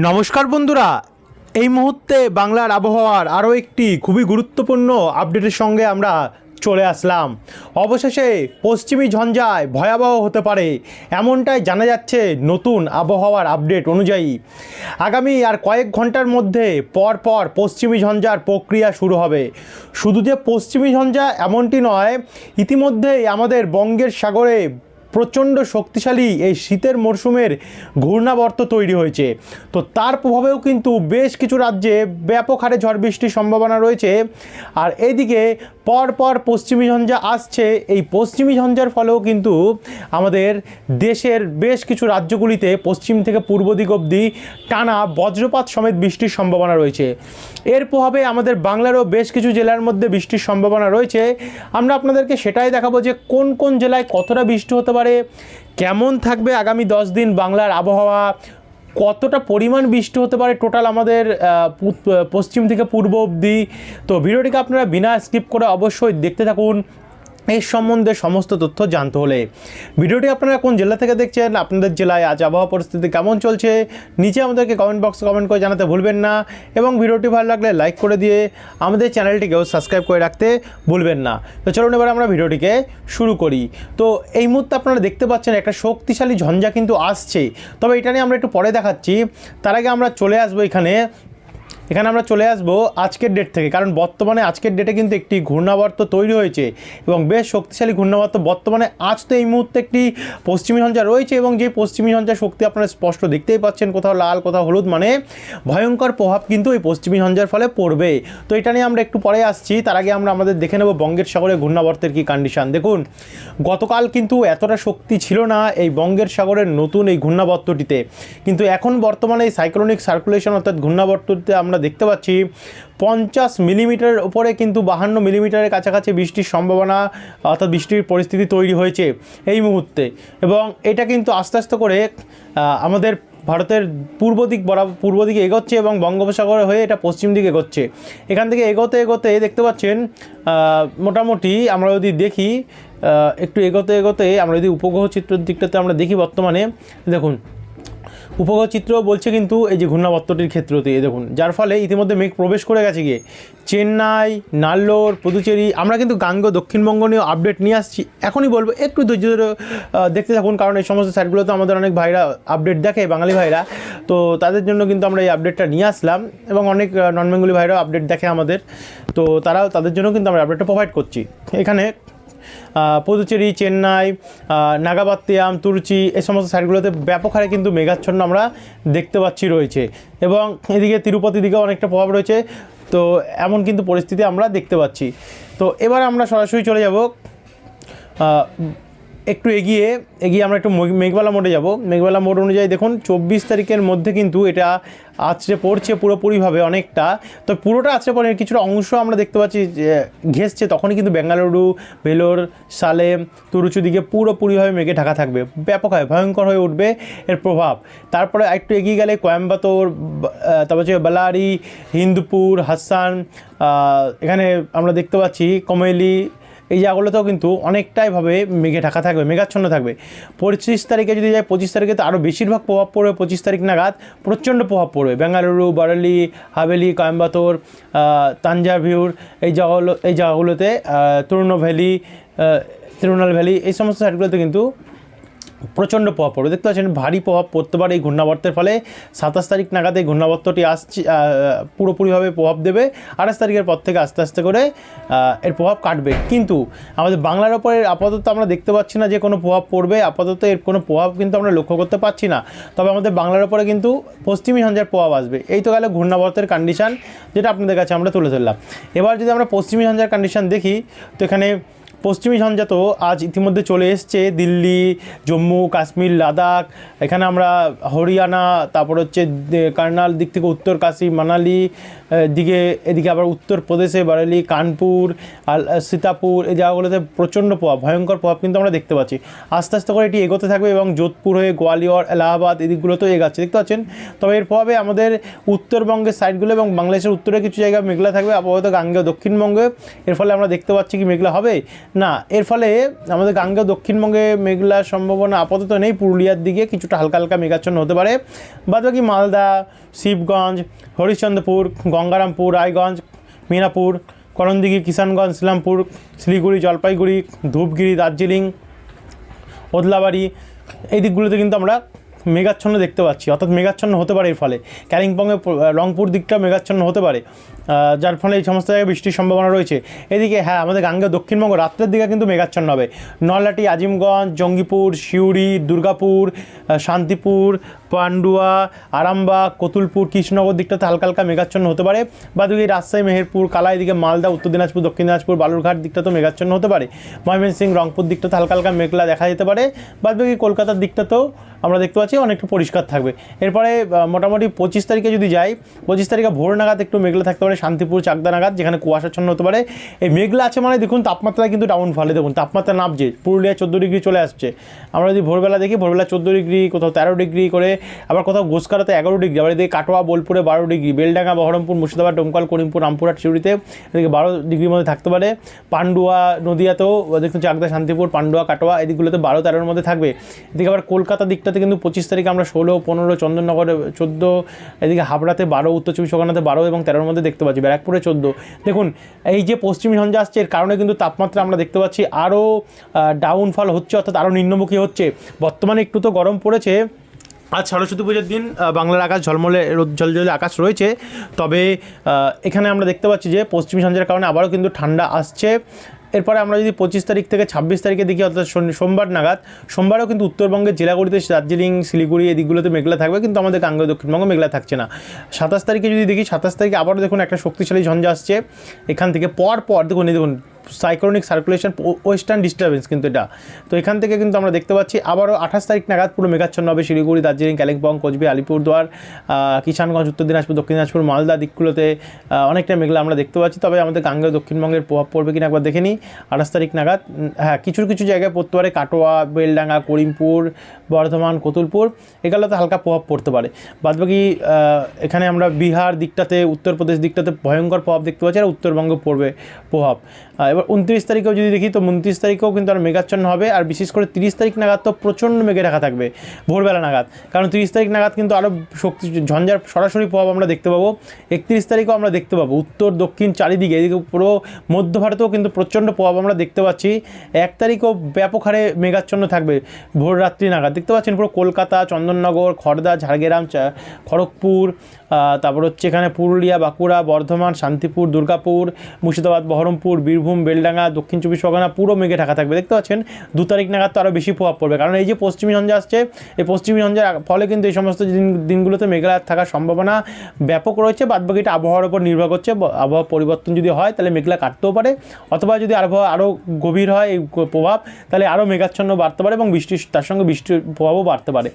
নমস্কার বন্ধুরা। এই মুহূর্তে বাংলার আবহাওয়ার আরও একটি খুবই গুরুত্বপূর্ণ আপডেটের সঙ্গে আমরা চলে আসলাম। অবশেষে পশ্চিমী ঝঞ্ঝায় ভয়াবহ হতে পারে, এমনটাই জানা যাচ্ছে নতুন আবহাওয়ার আপডেট অনুযায়ী। আগামী আর কয়েক ঘণ্টার মধ্যে পর পর পশ্চিমী ঝঞ্ঝার প্রক্রিয়া শুরু হবে। শুধু যে পশ্চিমী ঝঞ্ঝা এমনটি নয়, ইতিমধ্যেই আমাদের বঙ্গের সাগরে প্রচণ্ড শক্তিশালী এই শীতের মরশুমের ঘূর্ণাবর্ত তৈরি হয়েছে। তো তার প্রভাবেও কিন্তু বেশ কিছু রাজ্যে ব্যাপক হারে ঝড় বৃষ্টির সম্ভাবনা রয়েছে। আর এইদিকে পর পর পশ্চিমী ঝঞ্ঝা আসছে। এই পশ্চিমী ঝঞ্ঝার ফলেও কিন্তু আমাদের দেশের বেশ কিছু রাজ্যগুলিতে পশ্চিম থেকে পূর্ব দিক অবধি টানা বজ্রপাত সমেত বৃষ্টির সম্ভাবনা রয়েছে। এর প্রভাবে আমাদের বাংলারও বেশ কিছু জেলার মধ্যে বৃষ্টির সম্ভাবনা রয়েছে। আমরা আপনাদেরকে সেটাই দেখাবো যে কোন কোন জেলায় কতটা বৃষ্টি হতে পারে, কেমন থাকবে আগামী দশ দিন বাংলার আবহাওয়া কতটা পরিমাণ বৃষ্টি হতে পারে টোটাল আমাদের পশ্চিম থেকে পূর্ব অবধি? তো ভিডিওটিকে আপনারা বিনা স্কিপ করে অবশ্যই দেখতে থাকুন। এর সম্বন্ধে সমস্ত তথ্য জানতে হলে। ভিডিওটি আপনারা কোন জেলা থেকে দেখছেন, আপনাদের জেলায় আজ আবহাওয়া পরিস্থিতি কেমন চলছে, নিচে আমাদেরকে কমেন্ট বক্সে কমেন্ট করে জানাতে ভুলবেন না এবং ভিডিওটি ভালো লাগলে লাইক করে দিয়ে আমাদের চ্যানেলটিকেও সাবস্ক্রাইব করে রাখতে ভুলবেন না। তো চলুন এবার আমরা ভিডিওটিকে শুরু করি। তো এই মুহূর্তে আপনারা দেখতে পাচ্ছেন একটা শক্তিশালী ঝঞ্ঝা কিন্তু আসছে। তবে এটা নিয়ে আমরা একটু পরে দেখাচ্ছি। তার আগে আমরা চলে আসব এখানে। এখানে আমরা চলে আসব আজকের ডেট থেকে, কারণ বর্তমানে আজকের ডেটে কিন্তু একটি ঘূর্ণাবর্ত তৈরি হয়েছে এবং বেশ শক্তিশালী ঘূর্ণাবর্ত বর্তমানে আজ তো এই মুহূর্তে একটি পশ্চিমী ঝঞ্ঝা রয়েছে এবং যে পশ্চিমী ঝঞ্ঝার শক্তি আপনারা স্পষ্ট দেখতেই পাচ্ছেন, কোথাও লাল, কোথাও হলুদ মানে ভয়ঙ্কর প্রভাব কিন্তু এই পশ্চিমী ঝঞ্ঝার ফলে পড়বে। তো এটা নিয়ে আমরা একটু পরে আসছি, তার আগে আমরা আমাদের দেখে নেব বঙ্গের সাগরে ঘূর্ণাবর্তের কি কন্ডিশান দেখুন, গতকাল কিন্তু এতটা শক্তি ছিল না এই বঙ্গের সাগরের নতুন এই ঘূর্ণাবর্তটিতে। কিন্তু এখন বর্তমানে এই সাইক্লোনিক সার্কুলেশন অর্থাৎ ঘূর্ণাবর্তটিতে আমরা দেখতে পাচ্ছি, পঞ্চাশ মিলিমিটারের ওপরে কিন্তু বাহান্ন মিলিমিটারের কাছাকাছি বৃষ্টির সম্ভাবনা, অর্থাৎ বৃষ্টির পরিস্থিতি তৈরি হয়েছে এই মুহূর্তে। এবং এটা কিন্তু আস্তে আস্তে করে আমাদের ভারতের পূর্ব দিক বরাবর পূর্ব দিকে এগোচ্ছে এবং বঙ্গোপসাগর হয়ে এটা পশ্চিম দিকে এগোচ্ছে। এখান থেকে এগোতে এগোতে দেখতে পাচ্ছেন মোটামুটি আমরা যদি দেখি একটু এগোতে এগোতে আমরা যদি উপগ্রহ চিত্রের দিকটাতে আমরা দেখি বর্তমানে, দেখুন উপগ্রহ চিত্র বলছে কিন্তু এই যে ঘূর্ণাবর্তটির ক্ষেত্রতে দেখুন, যার ফলে ইতিমধ্যে মেঘ প্রবেশ করে গেছে গিয়ে। চেন্নাই, নাল্লোর, পুদুচেরি, আমরা কিন্তু গাঙ্গ দক্ষিণবঙ্গ নিয়ে আপডেট নিয়ে আসছি। এখনই বলব, একটু ধৈর্য ধরে দেখতে থাকুন, কারণ এই সমস্ত সাইটগুলোতে আমাদের অনেক ভাইরা আপডেট দেখে, বাঙালি ভাইরা। তো তাদের জন্য কিন্তু আমরা এই আপডেটটা নিয়ে আসলাম এবং অনেক নন বেঙ্গলি ভাইরাও আপডেট দেখে আমাদের। তো তারাও তাদের জন্য কিন্তু আমরা আপডেটটা প্রোভাইড করছি। এখানে পুদুচেরি, চেন্নাই নাগাবাত্তিয়াম, তুরচি এই সমস্ত সাইডগুলোতে ব্যাপক হারে কিন্তু মেঘাচ্ছন্ন আমরা দেখতে পাচ্ছি রয়েছে। এবং এদিকে তিরুপতি দিকে অনেকটা প্রভাব রয়েছে। তো এমন কিন্তু পরিস্থিতি আমরা দেখতে পাচ্ছি। তো এবার আমরা সরাসরি চলে যাব একটু এগিয়ে এগিয়ে আমরা একটু মেঘ- মেঘবালা মোড়ে যাব। মেঘবালা মোড় অনুযায়ী দেখুন, চব্বিশ তারিখের মধ্যে কিন্তু এটা আছড়ে পড়ছে পুরোপুরিভাবে অনেকটা। তো পুরোটা আছড়ে পড়ে, কিছুটা অংশ আমরা দেখতে পাচ্ছি যে ঘেসছে তখনই কিন্তু বেঙ্গালুরু, ভেলোর, সালেম তুরুচু দিকে পুরোপুরিভাবে মেঘে ঢাকা থাকবে। ব্যাপক হয় ভয়ঙ্কর হয়ে উঠবে এর প্রভাব। তারপরে একটু এগিয়ে গেলে কোয়েম্বাতোর তারপর হচ্ছে বেলারি, হিন্দুপুর, হাসান এখানে আমরা দেখতে পাচ্ছি কমেলি এই জায়গাগুলোতেও কিন্তু অনেকটাইভাবে মেঘে ঢাকা থাকবে, মেঘাচ্ছন্ন থাকবে। পঁচিশ তারিখে যদি যায়, পঁচিশ তারিখে তো আরও বেশিরভাগ প্রভাব পড়বে, পঁচিশ তারিখ নাগাদ প্রচণ্ড প্রভাব পড়বে। বেঙ্গালুরু, বারালি, হাভেলি কয়েম্বাতোর তাঞ্জাভিউর এই জায়গাগুলো এই জায়গাগুলোতে তরুণ ভ্যালি তিরুনাল ভ্যালি, এই সমস্ত সাইডগুলোতে কিন্তু প্রচণ্ড প্রভাব পড়বে। দেখতে পাচ্ছেন, ভারী প্রভাব পড়তে পারে এই ঘূর্ণাবর্তের ফলে। সাতাশ তারিখ নাগাদ এই ঘূর্ণাবর্তটি আসছে পুরোপুরিভাবে প্রভাব দেবে। আঠাশ তারিখের পর থেকে আস্তে আস্তে করে এর প্রভাব কাটবে। কিন্তু আমাদের বাংলার ওপরে আপাতত আমরা দেখতে পাচ্ছি না যে কোনো প্রভাব পড়বে। আপাতত এর কোনো প্রভাব কিন্তু আমরা লক্ষ্য করতে পারছি না। তবে আমাদের বাংলার ওপরে কিন্তু পশ্চিমী ঝঞ্ঝার প্রভাব আসবে। এই তো গেল ঘূর্ণাবর্তের কন্ডিশন যেটা আপনাদের কাছে আমরা তুলে ধরলাম। এবার যদি আমরা পশ্চিমী ঝঞ্ঝার কন্ডিশন দেখি, তো এখানে পশ্চিমী ঝঞ্ঝা তো আজ ইতিমধ্যে চলে এসছে। দিল্লি, জম্মু, কাশ্মীর, লাদাখ, এখানে আমরা হরিয়ানা, তারপর হচ্ছে কার্নাল, দিক থেকে উত্তর কাশী, মানালি দিকে, এদিকে আবার উত্তরপ্রদেশে বারেলি, কানপুর, আল সীতাপুর, এই জায়গাগুলোতে প্রচণ্ড প্রভাব, ভয়ঙ্কর প্রভাব কিন্তু আমরা দেখতে পাচ্ছি। আস্তে আস্তে করে এটি এগোতে থাকবে এবং যোধপুর হয়ে গোয়ালিয়র, এলাহাবাদ এদিকগুলোতেও এগাচ্ছে। দেখতে পাচ্ছেন? তবে এর প্রভাবে আমাদের উত্তরবঙ্গের সাইডগুলো এবং বাংলাদেশের উত্তরে কিছু জায়গা মেঘলা থাকবে, আপাতত গাঙ্গেয় দক্ষিণবঙ্গে। এর ফলে আমরা দেখতে পাচ্ছি কি মেঘলা হবে। না, এর ফলে আমাদের গাঙ্গেয় দক্ষিণবঙ্গে মেঘলার সম্ভাবনা আপাতত নেই, পুরুলিয়ার দিকে কিছুটা হালকা হালকা মেঘাচ্ছন্ন হতে পারে। বাদ বাকি মালদা, শিবগঞ্জ, হরিশ্চন্দ্রপুর, গঙ্গারামপুর, রায়গঞ্জ, মিনাপুর, করণদিঘি, কিষানগঞ্জ ইসলামপুর শিলিগুড়ি, জলপাইগুড়ি, ধূপগিরি, দার্জিলিং, ওদলাবাড়ি, এই দিকগুলোতে কিন্তু আমরা মেঘাচ্ছন্ন দেখতে পাচ্ছি। অর্থাৎ মেঘাচ্ছন্ন হতে পারে এর ফলে। কালিম্পংয়ে রংপুর দিকটা মেঘাচ্ছন্ন হতে পারে। যার ফলে এই সমস্ত জায়গায় বৃষ্টির সম্ভাবনা রয়েছে। এদিকে হ্যাঁ আমাদের গাঙ্গেয় দক্ষিণবঙ্গ রাত্রের দিকে কিন্তু মেঘাচ্ছন্ন হবে নলহাটি, আজিমগঞ্জ, জঙ্গিপুর, সিউড়ি, দুর্গাপুর শান্তিপুর, পান্ডুয়া, আরামবাগ, কতুলপুর, কৃষ্ণনগর দিকটাতে হালকা হালকা মেঘাচ্ছন্ন হতে পারে। বাদুকি রাজশাহী, মেহেরপুর কালা এদিকে মালদা, উত্তর দিনাজপুর, দক্ষিণ দিনাজপুর, বালুরঘাট দিকটাতে মেঘাচ্ছন্ন হতে পারে। ময়মনসিং, রংপুর দিকটাতে হালকা হালকা মেঘলা দেখা যেতে পারে। বাদবাকি কলকাতার দিকটাতেও আমরা দেখতে পাচ্ছি অনেকটা পরিষ্কার থাকবে। এরপরে মোটামুটি পঁচিশ তারিখে যদি যাই, পঁচিশ তারিখে ভোর নাগাদ একটু মেঘলা থাকতে পারে। শান্তিপুর চাকদা নাগাদ যেখানে কুয়াশাচ্ছন্ন হতে পারে। এই মেঘলা আছে মানে দেখুন তাপমাত্রা কিন্তু ডাউন ফলে দেখুন, তাপমাত্রা নামছে পুরুলিয়া চোদ্দ ডিগ্রি চলে আসছে। আমরা যদি ভোরবেলা দেখি, ভোরবেলা চোদ্দ ডিগ্রি, কোথাও তেরো ডিগ্রি করে, আবার কোথাও গোসকারাতে এগারো ডিগ্রি, আবার এদিকে কাটোয়া, বোলপুরে বারো ডিগ্রি, বেলডাঙ্গা, বহরমপুর, মুর্শিদাবাদ, ডোমকল, করিমপুর, রামপুরহাট, শিউড়িতে এদিকে বারো ডিগ্রির মধ্যে থাকতে পারে। পান্ডুয়া নদিয়াতেও, দেখুন চাকদা শান্তিপুর, পান্ডুয়া, কাটোয়া এদিকগুলোতে বারো তেরোর মধ্যে থাকবে। এদিকে আবার কলকাতা দিকটাতে কিন্তু পঁচিশ তারিখে আমরা ষোলো, পনেরো, চন্দননগরে চোদ্দ, এদিকে হাবড়াতে বারো, উত্তর চব্বিশ পরগনাতে বারো এবং তেরোর মধ্যে দেখতে পাচ্ছি, ব্যারাকপুরে চোদ্দ। দেখুন, এই যে পশ্চিমী ঝঞ্ঝা আসছে, এর কারণে কিন্তু তাপমাত্রা আমরা দেখতে পাচ্ছি আরও ডাউনফল হচ্ছে, অর্থাৎ আরও নিম্নমুখী হচ্ছে। বর্তমানে একটু তো গরম পড়েছে। আজ সরস্বতী পুজোর দিন বাংলার আকাশ ঝলমলে ঝলঝলে আকাশ রয়েছে। তবে এখানে আমরা দেখতে পাচ্ছি যে পশ্চিমী সঞ্জের কারণে আবারও কিন্তু ঠান্ডা আসছে। এরপরে আমরা যদি পঁচিশ তারিখ থেকে ছাব্বিশ তারিখে দেখি, অর্থাৎ সোমবার নাগাদ, সোমবারও কিন্তু উত্তরবঙ্গের জেলাগুলিতে দার্জিলিং, শিলিগুড়ি এদিকগুলোতে মেঘলা থাকবে, কিন্তু আমাদের গাঙ্গেয় দক্ষিণবঙ্গ মেঘলা থাকছে না। সাতাশ তারিখে যদি দেখি, সাতাশ তারিখে আবারও দেখুন একটা শক্তিশালী ঝঞ্ঝা আসছে। এখান থেকে পর পর দেখুন দেখুন সাইক্লোনিক সার্কুলেশন ওয়েস্টার্ন ডিস্টারবেন্স কিন্তু এটা। তো এখান থেকে কিন্তু আমরা দেখতে পাচ্ছি, আবারও আঠাশ তারিখ নাগাদ পুরো মেঘাচ্ছন্ন হবে শিলিগুড়ি, দার্জিলিং, কালিম্পং, কোচবিহার, আলিপুরদুয়ার কিষানগঞ্জ, উত্তর দিনাজপুর, দক্ষিণ দিনাজপুর, মালদা দিকগুলোতে অনেকটা মেঘলা আমরা দেখতে পাচ্ছি। তবে আমাদের গাঙ্গেয় দক্ষিণবঙ্গের প্রভাব পড়বে কিনা একবার দেখে নিই। আঠাশ তারিখ নাগাদ হ্যাঁ কিছু কিছু জায়গায় পড়তে পারে কাটোয়া, বেলডাঙ্গা, করিমপুর, বর্ধমান, কতুলপুর, এগুলোতে হালকা প্রভাব পড়তে পারে। বাদবাকি এখানে আমরা বিহার দিকটাতে, উত্তরপ্রদেশ দিকটাতে ভয়ঙ্কর প্রভাব দেখতে পাচ্ছি আর উত্তরবঙ্গে পড়বে প্রভাব। এবার উনত্রিশ তারিখেও যদি দেখি, তো উনত্রিশ তারিখেও কিন্তু আর মেঘাচ্ছন্ন হবে। আর বিশেষ করে তিরিশ তারিখ নাগাদ তো প্রচণ্ড মেঘে রাখা থাকবে, ভোরবেলা নাগাদ। কারণ তিরিশ তারিখ নাগাদ কিন্তু আরও শক্তি, ঝঞ্ঝার সরাসরি প্রভাব আমরা দেখতে পাবো। একত্রিশ তারিখেও আমরা দেখতে পাবো। উত্তর, দক্ষিণ, চারিদিকে, এদিকে পুরো মধ্য ভারতেও কিন্তু প্রচণ্ড প্রভাব আমরা দেখতে পাচ্ছি। এক তারিখও ব্যাপক হারে মেঘাচ্ছন্ন থাকবে ভোর রাত্রি নাগাদ। দেখতে পাচ্ছেন পুরো কলকাতা, চন্দননগর খড়দা ঝাড়গ্রাম খড়গপুর তারপর হচ্ছে এখানে পুরুলিয়া, বাঁকুড়া, বর্ধমান, শান্তিপুর, দুর্গাপুর, মুর্শিদাবাদ, বহরমপুর, বীরভূম বেলডাঙ্গা, দক্ষিণ চব্বিশ পরগনা পুরো মেঘে ঢাকা থাকবে। দেখতে পাচ্ছেন, দু তারিখ নাগাদ তো আরও বেশি প্রভাব পড়বে। কারণ এই যে পশ্চিমী ঝঞ্ঝা আসছে, এই পশ্চিমী ঝঞ্ঝার ফলে কিন্তু এই সমস্ত দিন, দিনগুলোতে মেঘলা থাকার সম্ভাবনা ব্যাপক রয়েছে। বাদবাকিটা আবহাওয়ার উপর নির্ভর করছে। আবহাওয়া পরিবর্তন যদি হয়, তাহলে মেঘলা কাটতেও পারে। অথবা যদি আবহাওয়া আরও গভীর হয়, এই প্রভাব, তাহলে আরও মেঘাচ্ছন্ন বাড়তে পারে এবং বৃষ্টির তার সঙ্গে বৃষ্টির প্রভাবও বাড়তে পারে।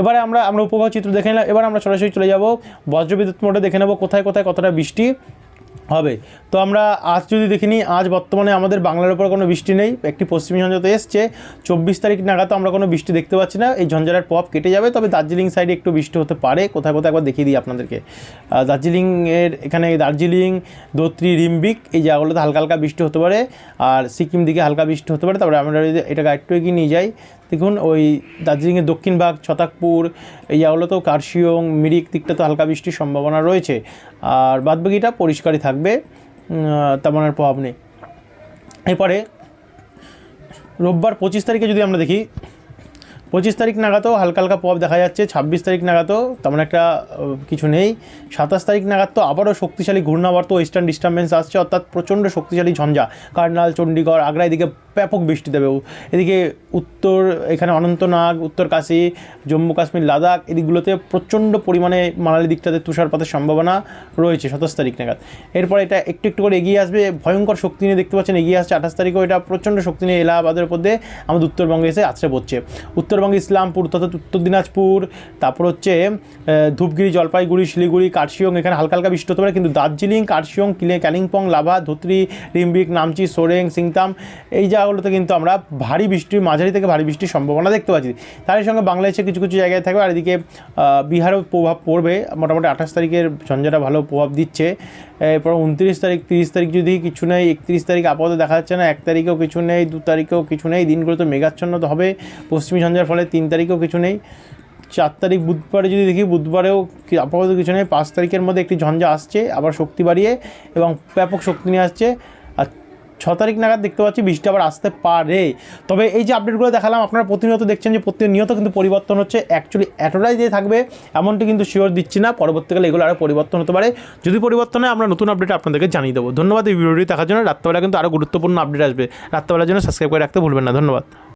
এবারে আমরা আমরা উপগ্রহ চিত্র দেখে নিলাম। এবার আমরা সরাসরি চলে যাব। বজ্রবিদ্যুৎ মোটে দেখে নেব কোথায় কোথায় কতটা বৃষ্টি। হবে। তো আমরা আজ যদি দেখিনি, আজ বর্তমানে আমাদের বাংলার উপর কোনো বৃষ্টি নেই। একটি পশ্চিমী ঝঞ্ঝা তো এসছে। চব্বিশ তারিখ নাগাদ আমরা কোনো বৃষ্টি দেখতে পাচ্ছি না। এই ঝঞ্ঝার প্রভাব কেটে যাবে। তবে দার্জিলিং সাইডে একটু বৃষ্টি হতে পারে। কোথায় কোথায় একবার দেখিয়ে দিই আপনাদেরকে। দার্জিলিংয়ের এখানে দার্জিলিং দোত্রি রিম্বিক এই জায়গাগুলোতে হালকা হালকা বৃষ্টি হতে পারে। আর সিকিম দিকে হালকা বৃষ্টি হতে পারে। তারপরে আমরা যদি এটাকে একটু এগিয়ে নিয়ে যাই দেখুন, ওই দার্জিলিংয়ের দক্ষিণ ভাগ, ছতাকপুর, এই জায়গাগুলোতেও কার্শিয়ং, মিরিক দিকটাতে হালকা বৃষ্টির সম্ভাবনা রয়েছে। আর বাদবাকিটা পরিষ্কারই থাকবে তেমন আর প্রভাব নেই। এরপরে, রোববার পঁচিশ তারিখে যদি আমরা দেখি, পঁচিশ তারিখ নাগাদও হালকা হালকা প্রভাব দেখা যাচ্ছে, ছাব্বিশ তারিখ নাগাদও তেমন একটা কিছু নেই। সাতাশ তারিখ নাগাদ তো আবারও শক্তিশালী ঘূর্ণাবর্ত, ওয়েস্টার্ন ডিস্টার্বেন্স আসছে, অর্থাৎ প্রচণ্ড শক্তিশালী ঝঞ্ঝা। কার্নাল, চণ্ডীগড় আগ্রা এদিকে ব্যাপক বৃষ্টি দেবে। এদিকে উত্তর, এখানে অনন্তনাগ, উত্তর কাশী, জম্মু কাশ্মীর, লাদাখ, এদিকগুলোতে প্রচণ্ড পরিমাণে মানালি দিকটাতে তুষারপাতের সম্ভাবনা রয়েছে, সাতাশ তারিখ নাগাদ। এরপর এটা একটু একটু করে এগিয়ে আসবে, ভয়ঙ্কর শক্তি নিয়ে দেখতে পাচ্ছেন, এগিয়ে আসছে আঠাশ তারিখেও এটা প্রচণ্ড শক্তি নিয়ে এলাহাবাদের উপর দিয়ে আমাদের উত্তরবঙ্গে এসে আছড়ে পড়ছে। উত্তরবঙ্গে, ইসলামপুর তথা উত্তর দিনাজপুর, তারপর হচ্ছে ধূপগিরি, জলপাইগুড়ি, শিলিগুড়ি, কার্শিয়ং, এখানে হালকা হালকা বৃষ্টি হতে পারে, কিন্তু দার্জিলিং, কার্শিয়ং কিলে কালিম্পং লাভা, ধুতরি রিম্বিক নামচি, সোরেং, সিংতাম, এই জায়গাগুলো জেলাগুলোতে কিন্তু আমরা ভারী বৃষ্টি, মাঝারি থেকে ভারী বৃষ্টির সম্ভাবনা দেখতে পাচ্ছি। তার সঙ্গে বাংলাদেশে কিছু কিছু জায়গায় থাকবে, আর এদিকে বিহারেও প্রভাব পড়বে। মোটামুটি আঠাশ তারিখের ঝঞ্ঝাটা ভালো প্রভাব দিচ্ছে। এরপর উনত্রিশ তারিখ, তিরিশ তারিখ যদি কিছু নেই, একত্রিশ তারিখ আপাতত দেখা যাচ্ছে না, এক তারিখেও কিছু নেই, দু তারিখেও কিছু নেই, দিনগুলো তো মেঘাচ্ছন্ন তো হবে। পশ্চিমী ঝঞ্ঝার ফলে তিন তারিখেও কিছু নেই। চার তারিখ বুধবারে যদি দেখি, বুধবারেও আপাতত কিছু নেই। পাঁচ তারিখের মধ্যে একটি ঝঞ্ঝা আসছে, আবার শক্তি বাড়িয়ে এবং ব্যাপক শক্তি নিয়ে আসছে। ছ তারিখ নাগাদ দেখতে পাচ্ছি বৃষ্টি আবার আসতে পারে। তবে এই যে আপডেটগুলো দেখালাম, আপনারা প্রতিনিয়ত দেখছেন যে প্রতিনিয়ত কিন্তু পরিবর্তন হচ্ছে। অ্যাকচুয়ালি এতটাই যে থাকবে, এমনটি কিন্তু শিওর দিচ্ছি না। পরবর্তীকালে এগুলো আরও পরিবর্তন হতে পারে। যদি পরিবর্তন হয়, আমরা নতুন আপডেট আপনাদেরকে জানিয়ে দেবো। ধন্যবাদ এই ভিডিওটি দেখার জন্য। রাত্রেবেলা কিন্তু আরও গুরুত্বপূর্ণ আপডেট আসবে। রাত্রেবেলার জন্য সাবস্ক্রাইব করে রাখতে ভুলবেন না। ধন্যবাদ।